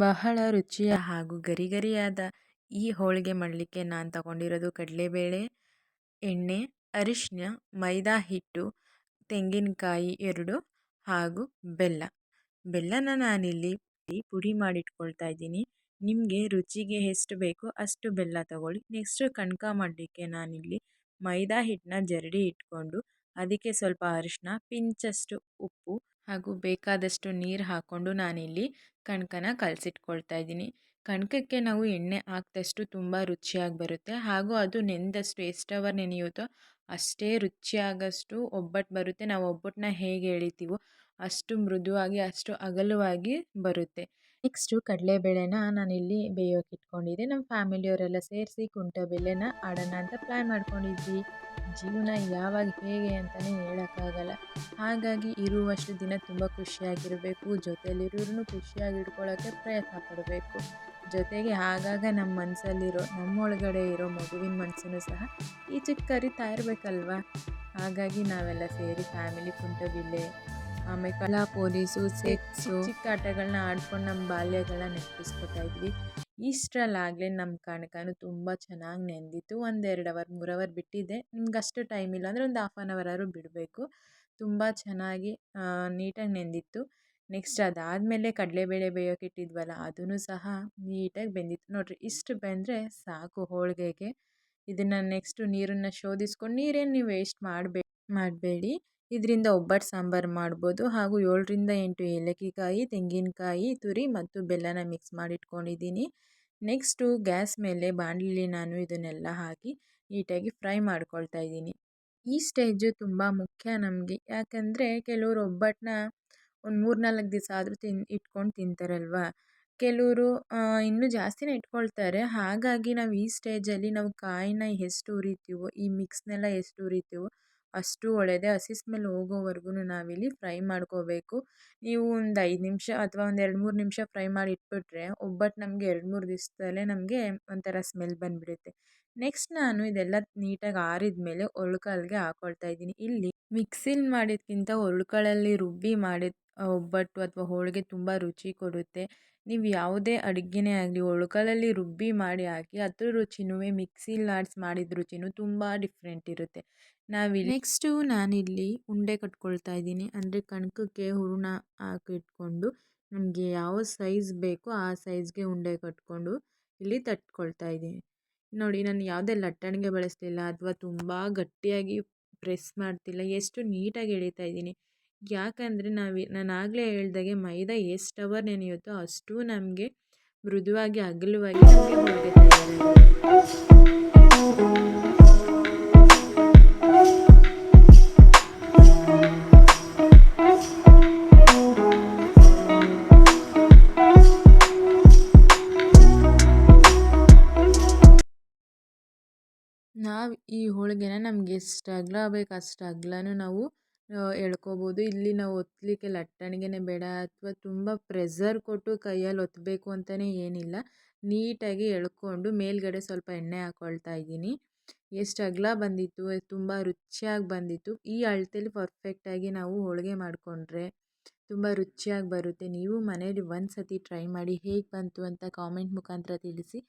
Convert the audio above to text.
ಬಹಳ ರುಚಿಯ ಹಾಗೂ ಗರಿಗರಿಯಾದ ಈ ಹೋಳಿಗೆ ಮಾಡಲಿಕ್ಕೆ ನಾನು ತಗೊಂಡಿರೋದು ಕಡಲೆಬೇಳೆ, ಎಣ್ಣೆ ಅರಿಶಿನ ಮೈದಾ ಹಿಟ್ಟು, ತೆಂಗಿನಕಾಯಿ ಎರಡು ಹಾಗೂ ಬೆಲ್ಲ. ಬೆಲ್ಲನ ನಾನಿಲ್ಲಿ ಪುಡಿ ಮಾಡಿಟ್ಕೊಳ್ತಾ ಇದ್ದೀನಿ. ನಿಮಗೆ ರುಚಿಗೆ ಎಷ್ಟು ಬೇಕೋ ಅಷ್ಟು ಬೆಲ್ಲ ತಗೊಳ್ಳಿ. ನೆಕ್ಸ್ಟು ಕಣ್ಕ ಮಾಡಲಿಕ್ಕೆ ನಾನಿಲ್ಲಿ ಮೈದಾ ಹಿಟ್ಟನ್ನ ಜರಡಿ ಇಟ್ಕೊಂಡು, ಅದಕ್ಕೆ ಸ್ವಲ್ಪ ಅರಿಶಿನ ಪಿಂಚಷ್ಟು ಉಪ್ಪು ಹಾಗೂ ಬೇಕಾದಷ್ಟು ನೀರು ಹಾಕ್ಕೊಂಡು ನಾನಿಲ್ಲಿ ಕಣಕನ ಕಲಸಿಟ್ಕೊಳ್ತಾ ಇದ್ದೀನಿ. ಕಣಕಕ್ಕೆ ನಾವು ಎಣ್ಣೆ ಹಾಕಿದಷ್ಟು ತುಂಬ ರುಚಿಯಾಗಿ ಬರುತ್ತೆ. ಹಾಗೂ ಅದು ನೆಂದಷ್ಟು ಎಷ್ಟು ಅವರ್ ನೆನೆಯುತ್ತೋ ಅಷ್ಟೇ ರುಚಿಯಾಗಷ್ಟು ಒಬ್ಬಟ್ಟು ಬರುತ್ತೆ. ನಾವು ಒಬ್ಬಟ್ಟನ್ನ ಹೇಗೆ ಎಳಿತೀವೋ ಅಷ್ಟು ಮೃದುವಾಗಿ, ಅಷ್ಟು ಅಗಲವಾಗಿ ಬರುತ್ತೆ. ನೆಕ್ಸ್ಟು ಕಡಲೆಬೇಳೆನ ನಾನಿಲ್ಲಿ ಬೇಯೋಕೆ ಇಟ್ಕೊಂಡಿದ್ದೆ. ನಮ್ಮ ಫ್ಯಾಮಿಲಿಯವರೆಲ್ಲ ಸೇರಿಸಿ ಕುಂಟೆಬೇಳೆನ ಆಡೋಣ ಅಂತ ಪ್ಲ್ಯಾನ್ ಮಾಡ್ಕೊಂಡಿದ್ವಿ. ಜೀವನ ಯಾವಾಗ ಹೇಗೆ ಅಂತಲೇ ಹೇಳೋಕ್ಕಾಗಲ್ಲ. ಹಾಗಾಗಿ ಇರುವಷ್ಟು ದಿನ ತುಂಬ ಖುಷಿಯಾಗಿರಬೇಕು. ಜೊತೆಯಲ್ಲಿರೋರನ್ನು ಖುಷಿಯಾಗಿ ಇಟ್ಕೊಳ್ಳೋಕ್ಕೆ ಪ್ರಯತ್ನ ಪಡಬೇಕು. ಜೊತೆಗೆ ಆಗಾಗ ನಮ್ಮ ಮನಸ್ಸಲ್ಲಿರೋ ನಮ್ಮೊಳಗಡೆ ಇರೋ ಮಗುವಿನ ಮನಸ್ಸನ್ನು ಸಹ ಈಚೆಗೆ ಕರಿತಾ ಇರಬೇಕಲ್ವಾ? ಹಾಗಾಗಿ ನಾವೆಲ್ಲ ಸೇರಿ ಫ್ಯಾಮಿಲಿ ಕುಂಟವಿಲ್ಲೆ ಆಮೇಲೆ ಕಲಾ ಪೊಲೀಸು, ಸೆಕ್ಸು ಚಿಕ್ಕ ಆಟಗಳನ್ನ ಆಡ್ಕೊಂಡು ನಮ್ಮ ಬಾಲ್ಯಗಳನ್ನ ನೆನಪಿಸ್ಕೊತಾ ಇದ್ವಿ. ಇಷ್ಟರಲ್ಲಾಗಲೇ ನಮ್ಮ ಕಣಕನು ತುಂಬ ಚೆನ್ನಾಗಿ ನೆಂದಿತ್ತು. ಒಂದೆರಡು ಅವರ್ ಮೂರು ಅವರ್ ಬಿಟ್ಟಿದ್ದೆ ನಿಮ್ಗೆ ಅಷ್ಟು ಟೈಮ್ ಇಲ್ಲ ಅಂದರೆ ಒಂದು ಹಾಫ್ ಆನ್ ಅವರ್ ಆದ್ರೂ ಬಿಡಬೇಕು. ತುಂಬ ಚೆನ್ನಾಗಿ ನೀಟಾಗಿ ನೆಂದಿತ್ತು. ನೆಕ್ಸ್ಟ್ ಅದಾದಮೇಲೆ ಕಡಲೆಬೇಳೆ ಬೇಯೋಕೆ ಇಟ್ಟಿದ್ವಲ್ಲ ಅದೂ ಸಹ ನೀಟಾಗಿ ಬೆಂದಿತ್ತು. ನೋಡಿರಿ, ಇಷ್ಟು ಬೆಂದರೆ ಸಾಕು ಹೋಳಿಗೆಗೆ. ಇದನ್ನು ನೆಕ್ಸ್ಟು ನೀರನ್ನು ಶೋಧಿಸ್ಕೊಂಡು ನೀರೇನು ನೀವು ವೇಸ್ಟ್ ಮಾಡಬೇ, ಮಾಡಬೇಡಿ. ಇದರಿಂದ ಒಬ್ಬಟ್ಟು ಸಾಂಬಾರು ಮಾಡ್ಬೋದು. ಹಾಗೂ ಏಳರಿಂದ ಎಂಟು ಏಲಕ್ಕಿಕಾಯಿ, ತೆಂಗಿನಕಾಯಿ, ತುರಿ ಮತ್ತು ಬೆಲ್ಲನ ಮಿಕ್ಸ್ ಮಾಡಿಟ್ಕೊಂಡಿದ್ದೀನಿ. ನೆಕ್ಸ್ಟು ಗ್ಯಾಸ್ ಮೇಲೆ ಬಾಣಲಿಲಿ ನಾನು ಇದನ್ನೆಲ್ಲ ಹಾಕಿ ನೀಟಾಗಿ ಫ್ರೈ ಮಾಡ್ಕೊಳ್ತಾ ಇದ್ದೀನಿ. ಈ ಸ್ಟೇಜು ತುಂಬ ಮುಖ್ಯ ನಮಗೆ. ಯಾಕಂದರೆ ಕೆಲವರು ಒಬ್ಬಟ್ಟನ್ನ ಒಂದು ಮೂರು ನಾಲ್ಕು ದಿವಸ ಆದರೂ ತಿನ್, ಇಟ್ಕೊಂಡು ತಿಂತಾರಲ್ವ? ಕೆಲವರು ಇನ್ನೂ ಜಾಸ್ತಿನೇ ಇಟ್ಕೊಳ್ತಾರೆ. ಹಾಗಾಗಿ ನಾವು ಈ ಸ್ಟೇಜಲ್ಲಿ ನಾವು ಕಾಯಿನ ಎಷ್ಟು ಉರಿತೀವೋ, ಈ ಮಿಕ್ಸ್ನೆಲ್ಲ ಎಷ್ಟು ಹುರಿತೀವೋ ಅಷ್ಟು ಒಳ್ಳೆಯದೇ ಹಸಿ ಸ್ಮೆಲ್ ಹೋಗೋವರೆಗೂ ನಾವಿಲ್ಲಿ ಫ್ರೈ ಮಾಡ್ಕೋಬೇಕು. ನೀವು ಒಂದು ಐದು ನಿಮಿಷ ಅಥವಾ ಒಂದು ಎರಡು ಮೂರು ನಿಮಿಷ ಫ್ರೈ ಮಾಡಿ ಇಟ್ಬಿಟ್ರೆ ಒಬ್ಬಟ್ಟು ನಮಗೆ ಎರಡು ಮೂರು ದಿವಸದಲ್ಲೇ ನಮಗೆ ಒಂಥರ ಸ್ಮೆಲ್ ಬಂದುಬಿಡುತ್ತೆ. ನೆಕ್ಸ್ಟ್ ನಾನು ಇದೆಲ್ಲ ನೀಟಾಗಿ ಆರಿದ ಮೇಲೆ ಒಳ್ಕಾಲಿಗೆ ಹಾಕ್ಕೊಳ್ತಾ ಇದ್ದೀನಿ. ಇಲ್ಲಿ ಮಿಕ್ಸಿಲಿ ಮಾಡಿದ್ಕಿಂತ ಒಳ್ಕಳಲ್ಲಿ ರುಬ್ಬಿ ಮಾಡಿದ ಒಬ್ಬಟ್ಟು ಅಥವಾ ಹೋಳಿಗೆ ತುಂಬ ರುಚಿ ಕೊಡುತ್ತೆ. ನೀವು ಯಾವುದೇ ಅಡುಗೆನೇ ಆಗಲಿ ಒಳ್ಕಲಲ್ಲಿ ರುಬ್ಬಿ ಮಾಡಿ ಹಾಕಿ, ಅದ್ರ ರುಚಿನೂ ಮಿಕ್ಸಿಲಿ ಆಡ್ಸ್ ಮಾಡಿದ ರುಚಿನೂ ತುಂಬ ಡಿಫ್ರೆಂಟ್ ಇರುತ್ತೆ. ನಾವಿಲ್ಲಿ ನೆಕ್ಸ್ಟು ನಾನಿಲ್ಲಿ ಉಂಡೆ ಕಟ್ಕೊಳ್ತಾ ಇದ್ದೀನಿ. ಅಂದರೆ ಕಣಕಕ್ಕೆ ಹೂರಣ ಹಾಕಿಟ್ಕೊಂಡು ನಮಗೆ ಯಾವ ಸೈಜ್ ಬೇಕೋ ಆ ಸೈಜ್ಗೆ ಉಂಡೆ ಕಟ್ಕೊಂಡು ಇಲ್ಲಿ ತಟ್ಕೊಳ್ತಾ ಇದ್ದೀನಿ. ನೋಡಿ, ನಾನು ಯಾವುದೇ ಲಟ್ಟಣಿಗೆ ಬಳಸಲಿಲ್ಲ, ಅಥವಾ ತುಂಬ ಗಟ್ಟಿಯಾಗಿ ಪ್ರೆಸ್ ಮಾಡ್ತಿಲ್ಲ, ಎಷ್ಟು ನೀಟಾಗಿ ಎಳಿತಾ ಇದ್ದೀನಿ. ಯಾಕಂದರೆ ನಾವು ನಾನು ಆಗಲೇ ಹೇಳ್ದಾಗೆ ಮೈದಾ ಎಷ್ಟು ಅವರ್ ನೆನೆಯುತ್ತೋ ಅಷ್ಟು ನಮಗೆ ಮೃದುವಾಗಿ, ಅಗಲವಾಗಿ ನಮಗೆ ನಾವು ಈ ಹೋಳಿಗೆನ ನಮ್ಗೆ ಎಷ್ಟು ಅಗ್ಲ ಬೇಕು ಅಷ್ಟು ಅಗಲನೂ ನಾವು ಎಳ್ಕೊಬೋದು ಇಲ್ಲಿ ನಾವು ಒತ್ತಲಿಕ್ಕೆ ಲಟ್ಟಣಿಗೆನೇ ಬೇಡ ಅಥವಾ ತುಂಬ ಪ್ರೆಸರ್ ಕೊಟ್ಟು ಕೈಯಲ್ಲಿ ಒತ್ತಬೇಕು ಅಂತಲೇ ಏನಿಲ್ಲ. ನೀಟಾಗಿ ಎಳ್ಕೊಂಡು ಮೇಲ್ಗಡೆ ಸ್ವಲ್ಪ ಎಣ್ಣೆ ಹಾಕ್ಕೊಳ್ತಾ ಇದ್ದೀನಿ. ಎಷ್ಟು ಅಗಲ ಬಂದಿತ್ತು, ತುಂಬ ರುಚಿಯಾಗಿ ಬಂದಿತ್ತು. ಈ ಅಳತೆಲಿ ಪರ್ಫೆಕ್ಟಾಗಿ ನಾವು ಹೋಳಿಗೆ ಮಾಡಿಕೊಂಡ್ರೆ ತುಂಬ ರುಚಿಯಾಗಿ ಬರುತ್ತೆ. ನೀವು ಮನೇಲಿ ಒಂದು ಸತಿ ಟ್ರೈ ಮಾಡಿ ಹೇಗೆ ಬಂತು ಅಂತ ಕಾಮೆಂಟ್ ಮುಖಾಂತರ ತಿಳಿಸಿ.